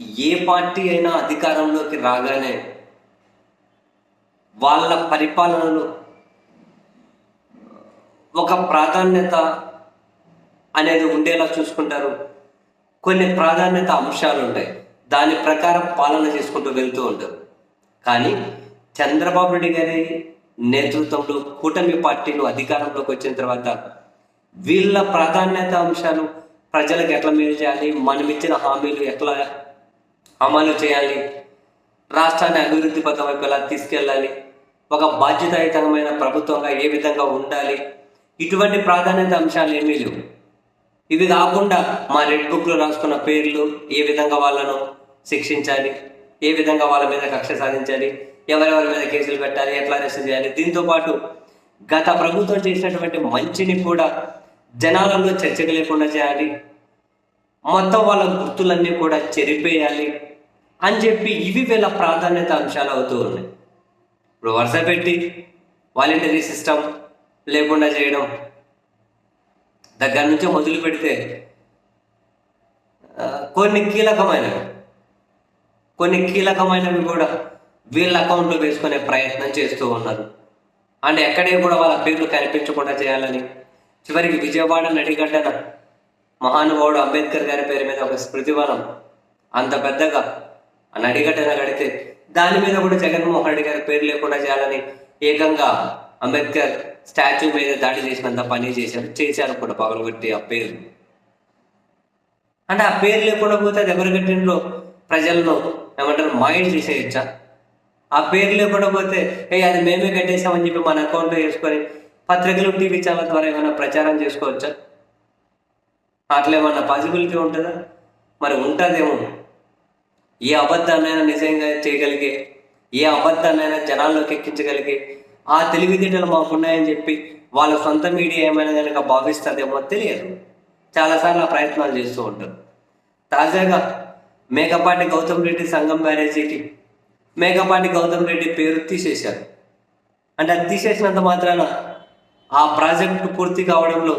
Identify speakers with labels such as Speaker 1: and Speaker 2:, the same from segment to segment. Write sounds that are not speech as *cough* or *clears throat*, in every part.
Speaker 1: ఏ party అయినా అధికారంలోకి రాగానే వాళ్ళ పరిపాలనలో ఒక ప్రాధాన్యత అనేది ఉండేలా చూసుకుంటారు. కొన్ని ప్రాధాన్యత అంశాలు ఉంటాయి. దాని ప్రకారం పాలన చేసుకుంటూ వెళ్తూ ఉంటారు. కానీ చంద్రబాబు నాయుడు గారి నేతృత్వంలో కూటమి పార్టీలు అధికారంలోకి వచ్చిన తర్వాత వీళ్ళ ప్రాధాన్యత అంశాలు ప్రజలకు ఎట్లా మేలు చేయాలి? మనం ఇచ్చిన హామీలు ఎట్లా అమలు చేయాలి. రాష్ట్రాన్ని అభివృద్ధి పథం వైపు ఎలా తీసుకెళ్ళాలి. ఒక బాధ్యతాయుతమైన ప్రభుత్వంగా ఏ విధంగా ఉండాలి? ఇటువంటి ప్రాధాన్యత అంశాలు ఏమీ లేవు. ఇవి కాకుండా మా రెడ్ బుక్లో రాసుకున్న పేర్లు ఏ విధంగా వాళ్ళను శిక్షించాలి? ఏ విధంగా వాళ్ళ మీద కక్ష సాధించాలి? ఎవరెవరి మీద కేసులు పెట్టాలి? ఎట్లా అరెస్ట్ చేయాలి? దీంతో పాటు గత ప్రభుత్వం చేసినటువంటి మంచిని కూడా జనాలలో చర్చకు లేకుండా చేయాలి. మొత్తం వాళ్ళ గుర్తులన్నీ కూడా చెరిపేయాలి. అని చెప్పి ఇవి వీళ్ళ ప్రాధాన్యత అంశాలు అవుతూ ఉన్నాయి. ఇప్పుడు వరుస పెట్టి వాలంటరీ సిస్టమ్ లేకుండా చేయడం దగ్గర నుంచి మొదలు పెడితే కొన్ని కీలకమైనవి. కొన్ని కీలకమైనవి కూడా వీళ్ళ అకౌంట్లో వేసుకునే ప్రయత్నం చేస్తూ ఉన్నారు. అండ్ ఎక్కడే కూడా వాళ్ళ పేర్లు కనిపించకుండా చేయాలని. చివరికి విజయవాడ నడిగడ్డన మహానుభావుడు అంబేద్కర్ గారి పేరు మీద ఒక స్మృతివనం అంత పెద్దగా అని నడిగడ్డన అడిగితే దాని మీద కూడా జగన్మోహన్ రెడ్డి గారి పేరు లేకుండా చేయాలని ఏకంగా అంబేద్కర్ స్టాచ్యూ మీద దాడి చేసినంత పని చేశారు చేశారు కూడా పగలగొట్టి ఆ పేరు. అంటే ఆ పేరు లేకుండా పోతే అది ఎవరు కట్టినరో ప్రజలను ఏమంటారు మైండ్ చేసేయచ్చా? ఆ పేరు లేకుండా పోతే ఏ అది మేమే కట్టేసామని చెప్పి మన అకౌంట్లో వేసుకొని పత్రికలు టీవీ ఛానల్ ద్వారా ఏమైనా ప్రచారం చేసుకోవచ్చా? అట్లా ఏమన్నా పాసిబిలిటీ ఉంటుందా? మరి ఉంటుందేమో. ఏ అబద్ధాన్నైనా నిజంగా చేయగలిగే ఏ అబద్ధాన్నైనా జనాల్లోకి ఎక్కించగలిగే ఆ తెలివితేటలు మాకున్నాయని చెప్పి వాళ్ళ సొంత మీడియా ఏమైనా కనుక భావిస్తుందేమో తెలియదు. చాలాసార్లు ఆ ప్రయత్నాలు చేస్తూ ఉంటారు. తాజాగా మేకపాటి గౌతమ్ రెడ్డి సంఘం బ్యారేజీకి మేకపాటి గౌతమ్ రెడ్డి పేరు తీసేశారు. అంటే అది తీసేసినంత మాత్రాన ఆ ప్రాజెక్టు పూర్తి కావడంలో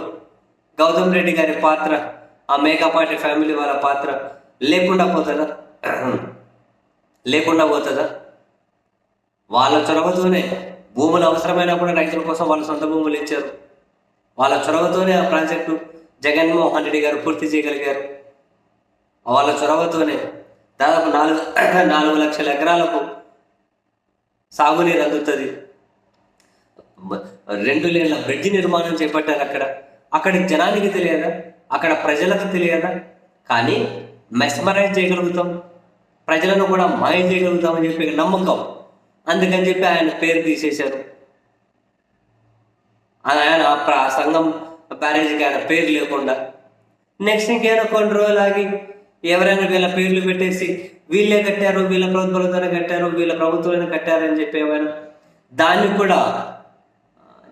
Speaker 1: గౌతమ్ రెడ్డి గారి పాత్ర ఆ మేకపాటి ఫ్యామిలీ వాళ్ళ పాత్ర లేకుండా పోతుందా? లేకుండా పోతుందా? వాళ్ళ చొరవతోనే భూములు అవసరమైనప్పుడు రైతుల కోసం వాళ్ళ సొంత భూములు ఇచ్చారు. వాళ్ళ చొరవతోనే ఆ ప్రాజెక్టు జగన్మోహన్ రెడ్డి గారు పూర్తి చేయగలిగారు. వాళ్ళ చొరవతోనే దాదాపు నాలుగు *clears throat* నాలుగు లక్షల ఎకరాలకు సాగునీరు అందుతుంది. రెండు లేన్ల బ్రిడ్జి నిర్మాణం చేపట్టారు అక్కడ. అక్కడి జనానికి తెలియదా? అక్కడ ప్రజలకు తెలియదా? కానీ మెస్మరైజ్ చేయగలుగుతాం. ప్రజలను కూడా మాయ చేయగలుగుతామని చెప్పి నమ్మకం. అందుకని చెప్పి ఆయన పేరు తీసేశారు. ఆయన ఆ సంఘం బ్యారేజ్కి ఆయన పేరు లేకుండా. నెక్స్ట్ ఇంకేమైనా కొన్ని రోజులు ఆగి ఎవరైనా వీళ్ళ పేర్లు పెట్టేసి వీళ్ళే కట్టారు వీళ్ళ ప్రభుత్వాలతోనే కట్టారు వీళ్ళ ప్రభుత్వాలను కట్టారని చెప్పి ఏమైనా దాన్ని కూడా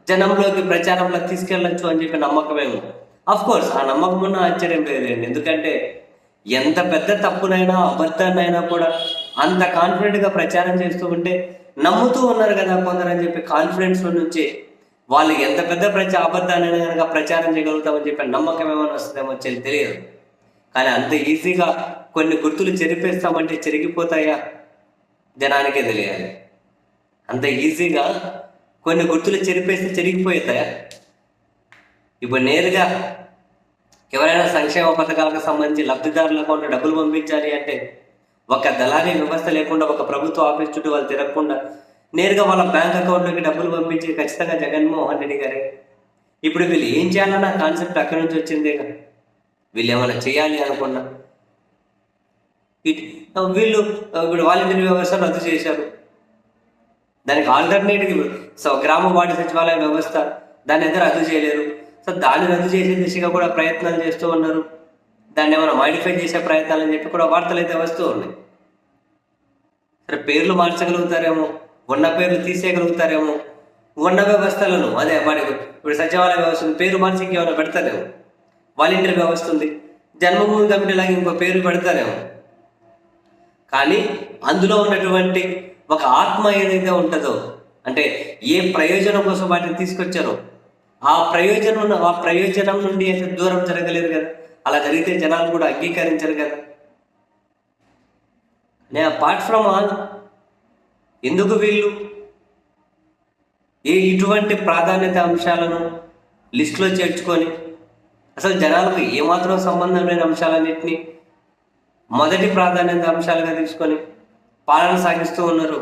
Speaker 1: జనంలోకి ప్రచారంలో తీసుకెళ్ళచ్చు అని చెప్పి నమ్మకమేమో అఫ్ కోర్స్ ఆ నమ్మకం ఉన్న ఆశ్చర్యం లేదండి. ఎందుకంటే ఎంత పెద్ద తప్పునైనా అబద్ధాన్నైనా కూడా అంత కాన్ఫిడెంట్గా ప్రచారం చేస్తూ ఉంటే నమ్ముతూ ఉన్నారు కదా కొందరు అని చెప్పి కాన్ఫిడెన్స్ నుంచి. వాళ్ళు ఎంత పెద్ద ప్రచా అబద్ధాన్నైనా కనుక ప్రచారం చేయగలుగుతామని చెప్పి నమ్మకం ఏమైనా వస్తుందేమో చెప్పి తెలియదు. కానీ అంత ఈజీగా కొన్ని గుర్తులు చెరిపేస్తామంటే చెరిగిపోతాయా? జనానికే తెలియాలి. అంత ఈజీగా కొన్ని గుర్తులు చెరిపేస్తే చెరిగిపోతాయా ఇప్పుడు నేరుగా ఎవరైనా సంక్షేమ పథకాలకు సంబంధించి లబ్ధిదారుల అకౌంట్ డబ్బులు పంపించాలి అంటే ఒక దళారీ వ్యవస్థ లేకుండా ఒక ప్రభుత్వ ఆఫీస్ చుట్టూ వాళ్ళు తిరగకుండా నేరుగా వాళ్ళ బ్యాంక్ అకౌంట్లోకి డబ్బులు పంపించి ఖచ్చితంగా జగన్మోహన్ రెడ్డి గారే. ఇప్పుడు వీళ్ళు ఏం చేయాలన్న కాన్సెప్ట్ అక్కడి నుంచి వచ్చిందే కదా. వీళ్ళు ఏమైనా చేయాలి అనుకున్నా. ఇట్- వీళ్ళు ఇప్పుడు వాలంటీర్ వ్యవస్థ రద్దు చేశారు. దానికి ఆల్టర్నేటివ్ సో గ్రామ వార్డు సచివాలయ వ్యవస్థ దాన్ని అయితే రద్దు చేయలేరు? సో దాన్ని రద్దు చేసే దిశగా కూడా ప్రయత్నాలు చేస్తూ ఉన్నారు. దాన్ని ఏమైనా మాడిఫై చేసే ప్రయత్నాలు అని చెప్పి కూడా వార్తలు అయితే వస్తూ ఉన్నాయి. సరే పేర్లు మార్చగలుగుతారేమో ఉన్న పేర్లు తీసేయగలుగుతారేమో ఉన్న వ్యవస్థలను అదే వాడి ఇప్పుడు సచివాలయ వ్యవస్థ పేరు మార్చి ఇంకేమైనా పెడతారేమో వాలంటీర్ వ్యవస్థ ఉంది జన్మభూమి కమిటీ లాగా ఇంకో పేరు పెడతారేమో. కానీ అందులో ఉన్నటువంటి ఒక ఆత్మ ఏదైతే ఉంటుందో అంటే ఏ ప్రయోజనం కోసం వాటిని తీసుకొచ్చారో ఆ ప్రయోజనం ఆ ప్రయోజనం నుండి అయితే దూరం జరగలేరు కదా. అలా జరిగితే జనాలు కూడా అంగీకరించరు కదా. నే అపార్ట్ ఫ్రమ్ ఆల్ ఎందుకు వీళ్ళు? ఏ ఇటువంటి ప్రాధాన్యత అంశాలను లిస్టులో చేర్చుకొని? అసలు జనాలకు ఏమాత్రం సంబంధం లేని అంశాలన్నింటినీ మొదటి ప్రాధాన్యత అంశాలుగా తీసుకొని పాలన సాగిస్తూ ఉన్నారు.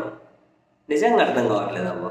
Speaker 1: నిజంగా అర్థం కావట్లేదమ్మా